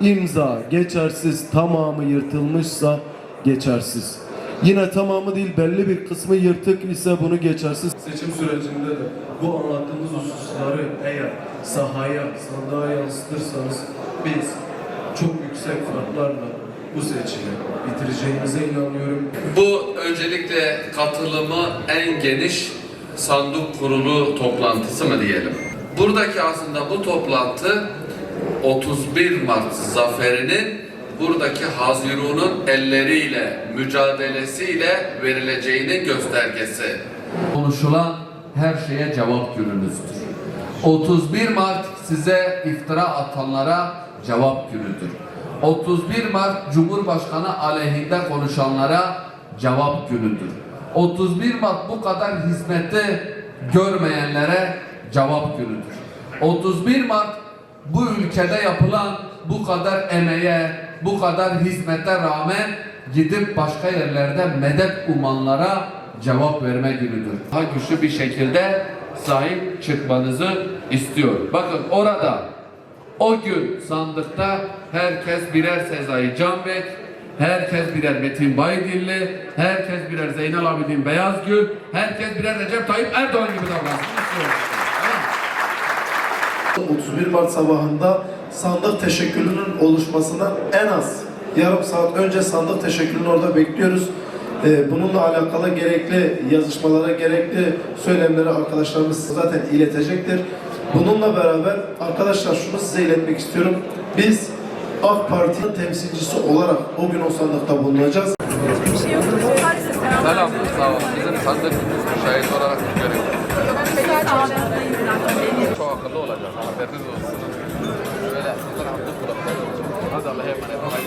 imza geçersiz tamamı yırtılmışsa geçersiz. Yine tamamı değil belli bir kısmı yırtık ise bunu geçersiz. Seçim sürecinde de bu anlattığımız hususları eğer sahaya, sandığa yansıtırsanız biz çok yüksek farklarla bu seçimi bitireceğimize inanıyorum. Bu öncelikle katılımı en geniş sandık kurulu toplantısı mı diyelim. Buradaki aslında bu toplantı 31 Mart zaferinin buradaki Hazirun'un elleriyle, mücadelesiyle verileceğinin göstergesi. konuşulan her şeye cevap gününüzdür. 31 Mart size iftira atanlara cevap günüdür. 31 Mart Cumhurbaşkanı aleyhinde konuşanlara cevap günüdür. 31 Mart bu kadar hizmeti görmeyenlere cevap günüdür. 31 Mart bu ülkede yapılan bu kadar emeğe, bu kadar hizmete rağmen gidip başka yerlerde medet umanlara cevap verme günüdür. Daha güçlü bir şekilde sahip çıkmanızı istiyor. Bakın orada o gün sandıkta herkes birer Sezai Canbek, herkes birer Metin Baydilli, herkes birer Zeynel Abidin Beyazgül, herkes birer Recep Tayyip Erdoğan gibi davransın istiyoruz. Tamam mı? 31 Mart sabahında sandık teşekkülünün oluşmasından en az yarım saat önce sandık teşekkülünü orada bekliyoruz. Ee, bununla alakalı gerekli yazışmalara, gerekli söylemleri arkadaşlarımız zaten iletecektir. Bununla beraber arkadaşlar şunu size iletmek istiyorum. Biz AK Parti'nin temsilcisi olarak o gün o sandıkta bulunacağız. Selam, sağ olun. Bizim sandık şahit olarak görüyoruz. Çok akıllı olacak, haberiniz olsun. Böyle sizler hamdü kulaklar olsun. Hadi Allah'a emanet olun.